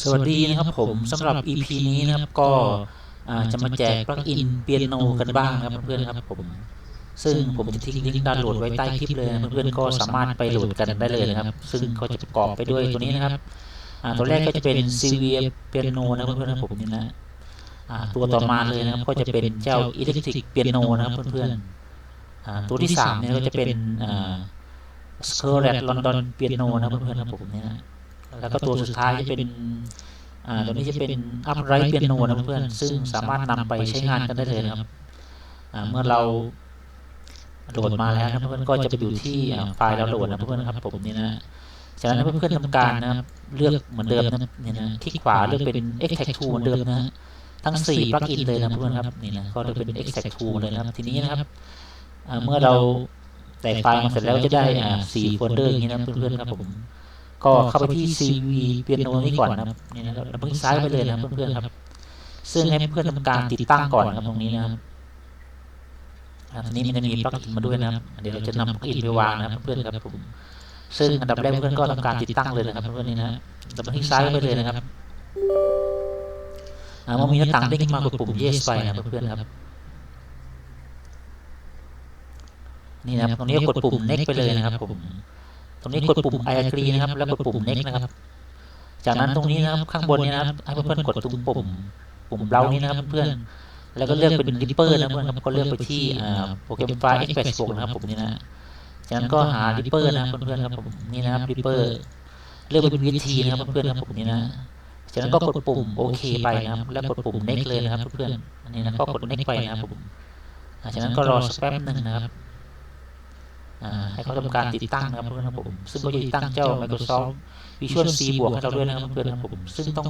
สวัสดีนะครับผมสำหรับ EP นี้นะครับก็อ่าจะมาแจกปลั๊กอินเปียโนกันบ้างนะครับเพื่อนๆครับผม ซึ่งผมจะทิ้งลิงก์ดาวน์โหลดไว้ใต้คลิปเลยนะเพื่อนๆก็สามารถไปโหลดกันได้เลยนะครับ ซึ่งก็จะประกอบไปด้วยตัวนี้นะครับอ่าตัวแรกก็จะเป็นซีเวียเปียโนนะเพื่อนๆครับผมนี่นะอ่าตัวต่อมาเลยนะครับก็จะเป็นเจ้าอิเล็กทริกเปียโนนะครับเพื่อนๆอ่าตัวที่สามเนี่ยก็จะเป็นอ่าสเคอร์เรตลอนดอนเปียโนนะเพื่อนๆครับผมเนี่ยนะ แล้วก็ตัวสุดท้ายจะเป็นอ่าตัวนี้จะเป็นอัพไรท์เปียโนนะเพื่อนซึ่งสามารถนำไปใช้งานกันได้เลยนะครับอ่าเมื่อเราโหลดมาแล้วนะเพื่อนก็จะไปอยู่ที่อ่าไฟล์เราโหลดนะเพื่อนครับผมนี่นะจากนั้นเพื่อนๆทำการนะครับเลือกเหมือนเดิมนะนี่นะคลิกขวาเลือกเป็น extract to เหมือนเดิมนะฮะทั้ง4ปลั๊กอินเลยนะเพื่อนครับนี่นะก็เลือกเป็น extract to เลยนะครับทีนี้นะครับอ่าเมื่อเราแตกไฟล์มาเสร็จแล้วจะได้อ่า4โฟลเดอร์อย่างนี้นะเพื่อนๆครับผม ก็เข้าไปที่ CV เปียโนนี้ก่อนนะครับนี่นะครับแล้วเพิ่งซ้ายไปเลยนะครับเพื่อนๆครับ ซึ่งให้เพื่อนๆทำการติดตั้งก่อนนะครับตรงนี้นะครับอ่าทีนี้มันจะมีปลั๊กอินมาด้วยนะครับ เดี๋ยวเราจะนำปลั๊กอินไปวางนะครับเพื่อนๆครับผม ซึ่งอันดับแรกเพื่อนๆก็ทำการติดตั้งเลยนะครับเพื่อนๆนี่นะแล้วเพิ่งซ้ายไปเลยนะครับอ่าเมื่อมีหน้าต่างเด้งขึ้นมากดปุ่ม yes ไปนะครับเพื่อนๆครับนี่นะครับตรงนี้กดปุ่ม next ไปเลยนะครับผมต รงนี้กดปุ่ม I agree นะครับ แล้วกดปุ่ม next นะครับ จากนั้นตรงนี้นะครับข้างบนนี้นะครับให้เพื่อนๆกดตรงปุ่ม ปุ่มเบรานี้นะครับเพื่อนๆแล้วก็เลือกเป็น Reaper นะเพื่อนครับก็เลือกไปที่อ่าโปรแกรมไฟล์ X86 นะครับผมนี่นะจากนั้นก็หา Reaper นะครับเพื่อนๆครับผมนี่นะครับ Reaper เลือกเป็น VT นะครับเพื่อนๆครับผมนี่นะจากนั้นก็กดปุ่มโอเคไปนะครับ แล้วกดปุ่ม next เลยนะครับเพื่อนๆอันนี้นะก็กด next ไปนะครับผมอ่าจากนั้นก็รอสักแป๊บหนึ่งนะครับอ่า ให้เขาทำการติดตั้งนะครับเพื่อนครับผมซึ่งก็จะติดตั้งเจ้า Microsoft Visual C บวกให้เราด้วยนะครับเพื่อนครับผมซึ่งต้อง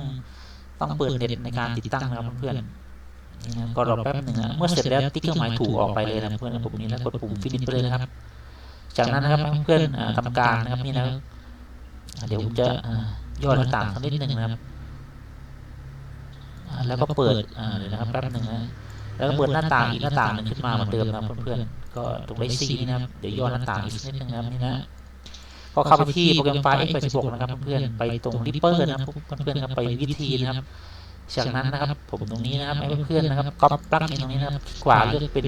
ต้องเปิดเน็ตในการติดตั้งนะครับเพื่อนก็รอแป๊บหนึ่งนะเมื่อเสร็จแล้วติ๊กเครื่องหมายถูกออกไปเลยนะเพื่อนครับผมนี่นะกดปุ่ม finish ไปเลยนะครับ จากนั้นนะครับเพื่อนทำการนะครับนี่นะเดี๋ยวผมจะย่อหน้าต่างสักนิดหนึ่งนะครับแล้วก็เปิดเดี๋ยวนะครับแป๊บหนึ่งนะแล้วก็เปิดหน้าต่างอีกหน้าต่างหนึ่งขึ้นมาเหมือนเดิมนะเพื่อนๆ ก็ตรงเลขซีนี่นะครับ เดี๋ยวย่อหน้าต่างอีกสักนิดนึงนะครับนี่นะก็เข้าไปที่โปรแกรมไฟล์ x86 นะครับเพื่อนๆไปตรง Reaper นะครับเพื่อนๆครับไปวิธีนะครับจากนั้นนะครับผมตรงนี้นะครับให้เพื่อนๆนะครับก๊อปปลั๊กอินตรงนี้นะครับคลิกขวาเลือกเป็น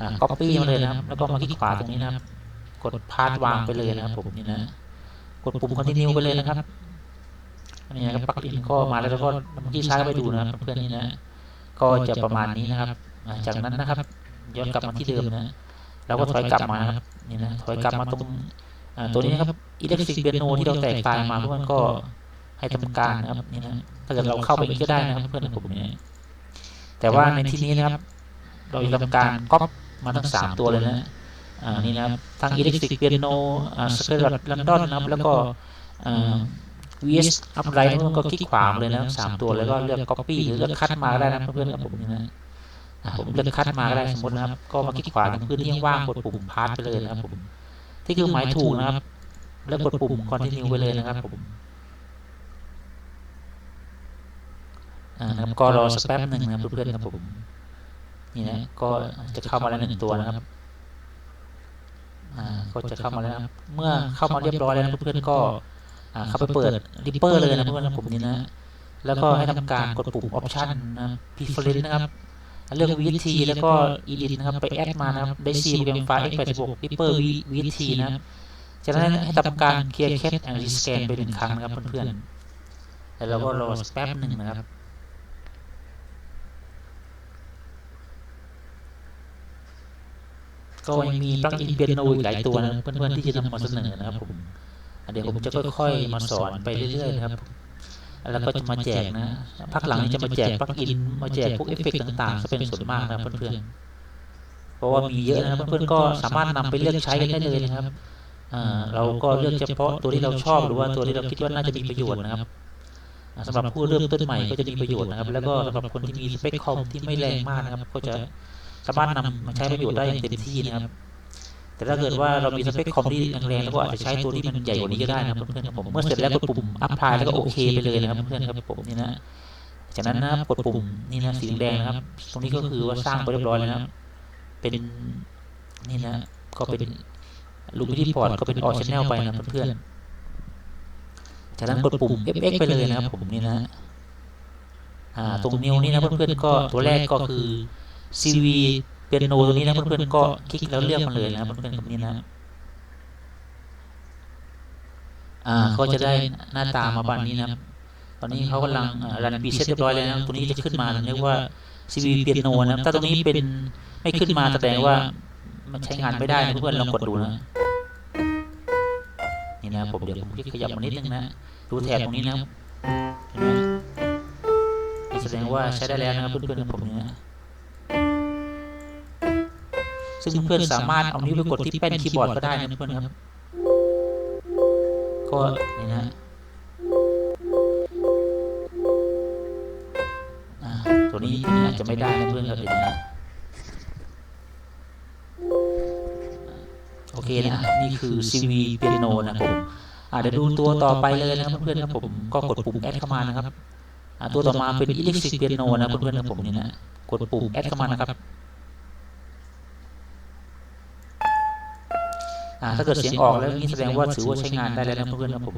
อ่า copy มาเลยนะครับ แล้วก็มาคลิกขวาตรงนี้นะครับ กดพาสวางไปเลยนะครับผมนี่นะกดปุ่ม continue ไปเลยนะครับนี่นะครับปลั๊กอินก็มาแล้วแล้วก็เมื่อกี้ซ้ายไปดูนะครับเพื่อนๆนี่นะ ก็จะประมาณนี้นะครับอ่าจากนั้นนะครับย้อนกลับมาที่เดิมนะ เราก็ถอยกลับมานะครับนี่นะถอยกลับมาตรงอ่าตัวนี้นะครับอิเล็กทริกเปียโนที่เราแตกไฟล์มาเพื่อนก็ให้ทำการนะครับนี่นะถ้าเกิดเราเข้าไปอีกก็ได้นะครับเพื่อนผมนี่แต่ว่าในที่นี้นะครับ เราจะทำการก๊อปมาทั้งสามตัวเลยนะอ่านี่นะครับทั้งอิเล็กทริกเปียโนอ่าสเปรดลันดอนนะครับแล้วก็อ่า vs อัพไรท์ก็คลิกขวาเลยนะครับสามตัวแล้วก็เลือก copy หรือเลือกคัดมาก็ได้นะเพื่อนๆครับผมนี่นะอ่า ผมเลือกคัดมาก็ได้สมมตินะครับ ก็มาคลิกขวาตรงพื้นที่ว่างกดปุ่มพาสไปเลยนะครับผมที่คือหมายถูกนะครับ แล้วกดปุ่ม continue ไปเลยนะครับผมอ่านะครับก็รอสักแป๊บหนึ่งนะครับเพื่อนๆครับผมนี่นะก็จะเข้ามาแล้วหนึ่งตัวนะครับอ่าก็จะเข้ามาแล้วนะครับ เมื่อเข้ามาเรียบร้อยแล้วนะเพื่อนๆก็อ่าเข้าไปเปิด Reaper เลยนะเพื่อนๆผมนี่นะแล้วก็ให้ทำการกดปุ่ม Option นะ Preference นะครับ เลือก VT แล้วก็ Edit นะครับ ไปแอดมานะครับ ได้ C โปรแกรมไฟล์ x86 Reaper VT นะครับจากนั้นให้ทำการ Clear Cache and Rescan ไปหนึ่งครั้งนะครับเพื่อนๆแล้วเราก็รอแป๊บหนึ่งนะครับก็ยังมีปลั๊กอินเปียโนอีกหลายตัวนะเพื่อนๆที่จะนำมาเสนอนะครับผมเดี๋ยวผมจะค่อยๆมาสอนไปเรื่อยๆนะครับ แล้วก็จะมาแจกนะพักหลังนี้จะมาแจกปลั๊กอิน มาแจกพวกเอฟเฟกต์ต่างๆจะเป็นส่วนมากนะเพื่อนๆเพราะว่ามีเยอะนะครับเพื่อนๆก็สามารถนำไปเลือกใช้กันได้เลยนะครับอ่าเราก็เลือกเฉพาะตัวที่เราชอบหรือว่าตัวที่เราคิดว่าน่าจะมีประโยชน์นะครับอ่าสำหรับผู้เริ่มต้นใหม่ก็จะมีประโยชน์นะครับ แล้วก็สำหรับคนที่มีสเปคคอมที่ไม่แรงมากนะครับ ก็จะสามารถนำมาใช้ประโยชน์ได้อย่างเต็มที่นะครับ แต่ถ้าเกิดว่าเรามีสเปคคอมที่แรงๆแล้วก็อาจจะใช้ตัวที่มันใหญ่กว่านี้ก็ได้นะครับเพื่อนๆครับผมเมื่อเสร็จแล้วกดปุ่มอัพพลายแล้วก็โอเคไปเลยนะครับเพื่อนๆครับผมนี่นะจากนั้นนะครับกดปุ่มนี่นะสีแดงนะครับ ตรงนี้ก็คือว่าสร้างไปเรียบร้อยแล้วนะครับเป็นนี่นะก็เป็นลูกวิดีพอร์ตก็เป็นออชแนลไปนะเพื่อนๆจากนั้นกดปุ่ม FX ไปเลยนะครับผมนี่นะอ่าตรงนิ้วนี้นะเพื่อนๆก็ตัวแรกก็คือ CV เปียโนตัวนี้นะเพื่อนๆก็คลิกแล้วเลือกมันเลยนะเพื่อนๆกับนี้นะอ่าก็จะได้หน้าตามาบ้านนี้นะครับตอนนี้เขากำลังรันปีเซ็ตเรียบร้อยแล้วนะตัวนี้จะขึ้นมาเรียกว่า CV เปียโนนะถ้าตรงนี้เป็นไม่ขึ้นมาแสดงว่ามันใช้งานไม่ได้นะเพื่อนๆลองกดดูนะนี่นะผมเดี๋ยวผมจะขยับมานิดนึงนะดูแถบตรงนี้นะเห็นไหมแสดงว่าใช้ได้แล้วนะครับเพื่อนๆกับผมเนี่ยนะ ซึ่งเพื่อนๆสามารถเอานิ้วไปกดที่แป้นคีย์บอร์ดก็ได้นะเพื่อนๆครับ ก็นี่นะอ่าตัวนี้ตัวนี้อาจจะไม่ได้นะเพื่อนครับเดี๋ยวนะโอเคนะนี่คือ CV Piano นะผมอ่าเดี๋ยวดูตัวต่อไปเลยนะครับเพื่อนๆครับผมก็กดปุ่มแอดเข้ามานะครับอ่าตัวต่อมาเป็น Electric Piano นะเพื่อนๆครับผมนี่นะกดปุ่มแอดเข้ามานะครับ ถ้าเกิดเสียงออกแล้วนี่แสดงว่าถือว่าใช้งานได้แล้วนะเพื่อนๆครับผม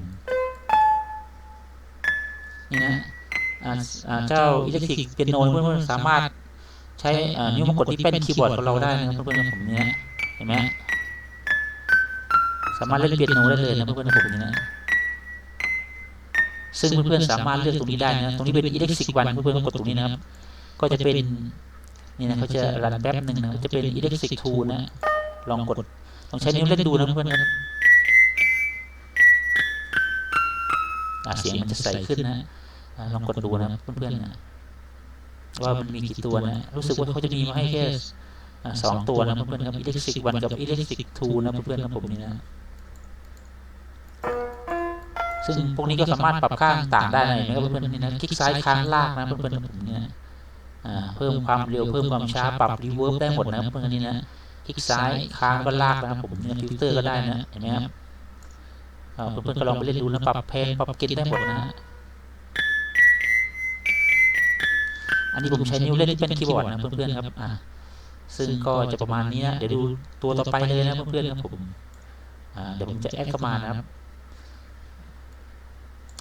นี่นะอ่าอ่าเจ้า Electric Piano เพื่อนๆสามารถใช้อ่านิ้วมากดที่แป้นคีย์บอร์ดของเราได้นะครับเพื่อนๆครับผมเนี่ยเห็นไหมสามารถเล่นเปียโนได้เลยนะเพื่อนๆผมนี่นะซึ่งเพื่อนๆสามารถเลือกตรงนี้ได้นะตรงนี้เป็น Electric One เพื่อนๆก็กดตรงนี้นะครับ ก็จะเป็นนี่นะเขาจะรันแป๊บหนึ่งนะจะเป็น Electric Two นะลองกด ลองใช้นิ้วเล่นดูนะเพื่อนๆครับอะเสียงมันจะใสขึ้นนะอะลองกดดูนะเพื่อนๆนะว่ามันมีกี่ตัวนะ รู้สึกว่าเขาจะมีมาให้แค่อะสองตัวนะเพื่อนๆครับ Electric One กับ Electric Two นะเพื่อนๆครับผมนี่นะซึ่งพวกนี้ก็สามารถปรับค่าต่างได้นะเห็นไหมครับเพื่อนๆนี่นะคลิกซ้ายค้างลากนะเพื่อนๆครับผมเนี่ยอ่าเพิ่มความเร็วเพิ่มความช้าปรับรีเวิร์บได้หมดนะเพื่อนๆนี่นะ คลิกซ้ายค้างก็ลากนะครับผมเนี่ยฟิลเตอร์ก็ได้นะเห็นไหมครับอ่าเพื่อนๆก็ลองไปเล่นดูนะปรับเพลงปรับเกณฑ์ได้หมดนะฮะอันนี้ผมใช้นิ้วเล่นที่เป็นคีย์บอร์ดนะเพื่อนๆครับอ่าซึ่งก็จะประมาณนี้นะเดี๋ยวดูตัวต่อไปเลยนะเพื่อนๆครับผมอ่าเดี๋ยวผมจะแอดเข้ามานะครับ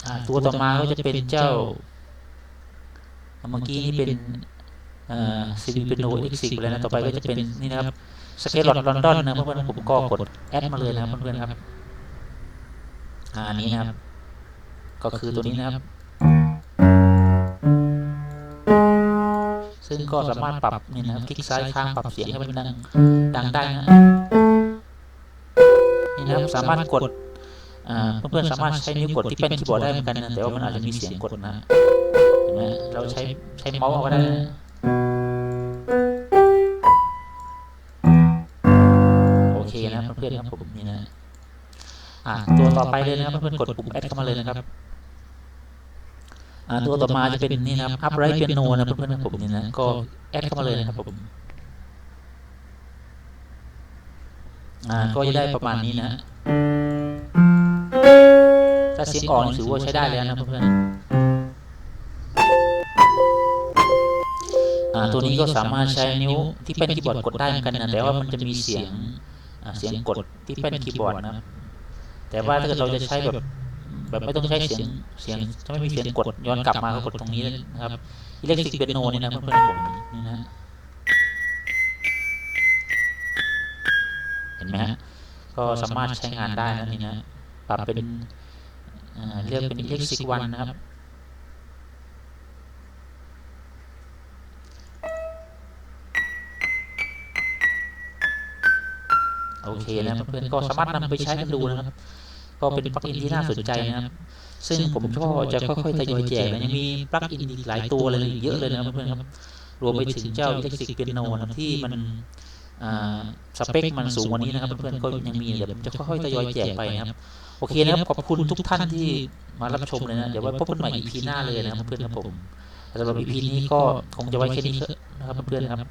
อ่าตัวต่อมาก็จะเป็นเจ้าเมื่อกี้นี่เป็นเอ่อซีดีเป็นโนเอ็กซิกแล้วนะต่อไปก็จะเป็นนี่นะครับ สเกลลอดลอนดอนนะเพื่อนๆผมก็กดแอดมาเลยนะครับเพื่อนๆครับอ่าอันนี้นะครับ ก็คือตัวนี้นะครับ ซึ่งก็สามารถปรับนี่นะครับคลิกซ้ายค้างปรับเสียงให้มันดังดังได้นะนี่นะครับสามารถกดอ่าเพื่อนๆสามารถใช้นิ้วกดที่แป้นคีย์บอร์ดได้เหมือนกันนะแต่ว่ามันอาจจะมีเสียงกดนะเห็นไหมเราใช้ใช้เมาส์เอาก็ได้นะ โอเคนะเพื่อนๆครับผมนี่นะอ่าตัวต่อไปเลยนะครับเพื่อนๆกดปุ่มแอดเข้ามาเลยนะครับอ่าตัวต่อมาจะเป็นนี่นะครับ upright piano นะเพื่อนๆครับผมนี่นะก็แอดเข้ามาเลยนะครับผมอ่าก็จะได้ประมาณนี้นะถ้าเสียงออกนี่ถือว่าใช้ได้แล้วนะเพื่อนๆอ่าตัวนี้ก็สามารถใช้นิ้วที่แป้นคีย์บอร์ดกดได้เหมือนกันนะแต่ว่ามันจะมีเสียงอ่า เสียงกดที่แป้นคีย์บอร์ดนะครับ แต่ว่าถ้าเกิดเราจะใช้แบบแบบไม่ต้องใช้เสียงเสียงจะไม่มีเสียงกดย้อนกลับมาก็กดตรงนี้นะครับอิเล็กทริกเปียโนนี่นะเพื่อนๆผมนี่นะเห็นไหมฮะก็สามารถใช้งานได้นะนี่นะปรับเป็นอ่าเลือกเป็น Electric One นะครับ เคนะเพื่อนๆก็สามารถนำไปใช้กันดูนะครับ ก็เป็นปลั๊กอินที่น่าสนใจนะครับ ซึ่งผมก็จะค่อยๆทยอยแจกนะยังมีปลั๊กอินอีกหลายตัวเลยอีกเยอะเลยนะครับเพื่อนๆครับรวมไปถึงเจ้า Electric Piano นะครับที่มันอ่าสเปคมันสูงกว่านี้นะครับเพื่อนๆก็ยังมีเดี๋ยวผมจะค่อยๆทยอยแจกไปนะครับโอเคนะครับขอบคุณทุกท่านที่มารับชมเลยนะเดี๋ยวไว้พบกันใหม่ EP หน้าเลยนะครับเพื่อนๆครับผมสำหรับ EP นี้ก็คงจะไว้แค่นี้เถอะนะครับเพื่อนๆครับ